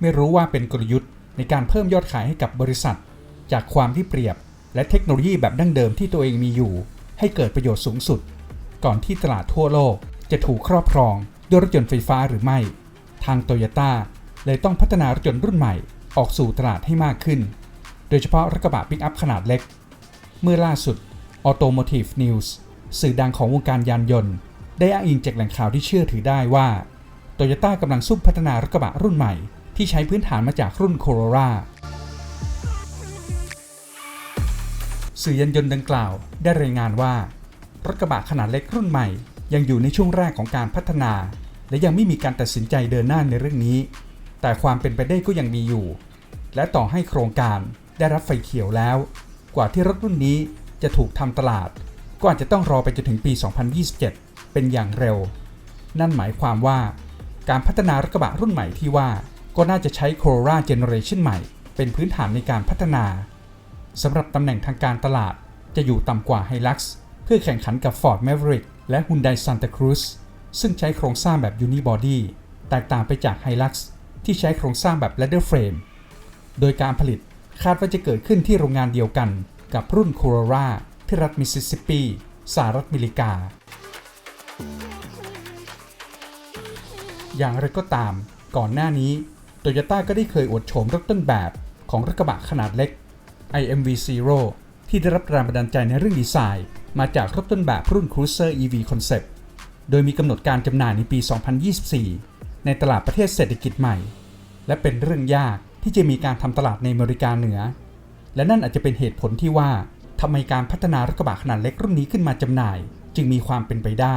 ไม่รู้ว่าเป็นกลยุทธ์ในการเพิ่มยอดขายให้กับบริษัท จากความที่เปรียบ และเทคโนโลยีแบบดั้งเดิมที่ตัวเองมีอยู่ ให้เกิดประโยชน์สูงสุด ก่อนที่ตลาดทั่วโลก จะถูกครอบครองด้วยรถยนต์ไฟฟ้าหรือไม่ ทางโตโยต้าเลยต้องพัฒนารถยนต์รุ่นใหม่ออกสู่ตลาดให้มากขึ้น โดยเฉพาะรถกระบะปิกอัพขนาดเล็ก เมื่อล่าสุด Automotive News สื่อดังของวงการยานยนต์ ได้อ้างอิงจากแหล่งข่าวที่เชื่อถือได้ว่าโตโยต้ากำลังซุ่มพัฒนารถกระบะรุ่นใหม่ ที่ใช้พื้นฐานมาจากรุ่น Corolla สื่อยานยนต์ดังกล่าว ได้รายงานว่า รถกระบะขนาดเล็กรุ่นใหม่ ยังอยู่ในช่วงแรกของการพัฒนา และยังไม่มีการตัดสินใจเดินหน้าในเรื่องนี้ แต่ความเป็นไปได้ก็ยังมีอยู่ และต่อให้โครงการได้รับไฟเขียวแล้ว กว่าที่รถรุ่นนี้จะถูกทำตลาด ก็อาจจะต้องรอไปจนถึงปี 2027 เป็นอย่างเร็ว นั่นหมายความว่า การพัฒนารถกระบะรุ่นใหม่ที่ว่า ก็น่าจะใช้ Corolla Generation ใหม่ เป็นพื้นฐานในการพัฒนาสำหรับตำแหน่งทางการตลาดจะอยู่ต่ำกว่า Hilux เพื่อแข่งขันกับ Ford Maverick และ Hyundai Santa Cruz ซึ่งใช้โครงสร้างแบบ Unibody แตกต่างไปจาก Hilux ที่ใช้โครงสร้างแบบ Ladder Frame โดยการผลิตคาดว่าจะเกิดขึ้นที่โรงงานเดียวกันกับรุ่น Corolla ที่รัฐมิสซิสซิปปีสหรัฐอเมริกา อย่างไรก็ตามก่อนหน้านี้ โตโยต้าก็ได้เคยอวดโฉมรถต้นแบบของรถกระบะขนาดเล็ก IMV Zero ที่ได้รับแรงบันดาลใจในเรื่องดีไซน์ มาจากรถต้นแบบรุ่น Cruiser EV Concept โดยมีกำหนดการจำหน่ายในปี 2024 ในตลาดประเทศเศรษฐกิจใหม่ และเป็นเรื่องยากที่จะมีการทำตลาดในอเมริกาเหนือ และนั่นอาจจะเป็นเหตุผลที่ว่าทำไมการพัฒนารถกระบะขนาดเล็กรุ่นนี้ขึ้นมาจำหน่าย จึงมีความเป็นไปได้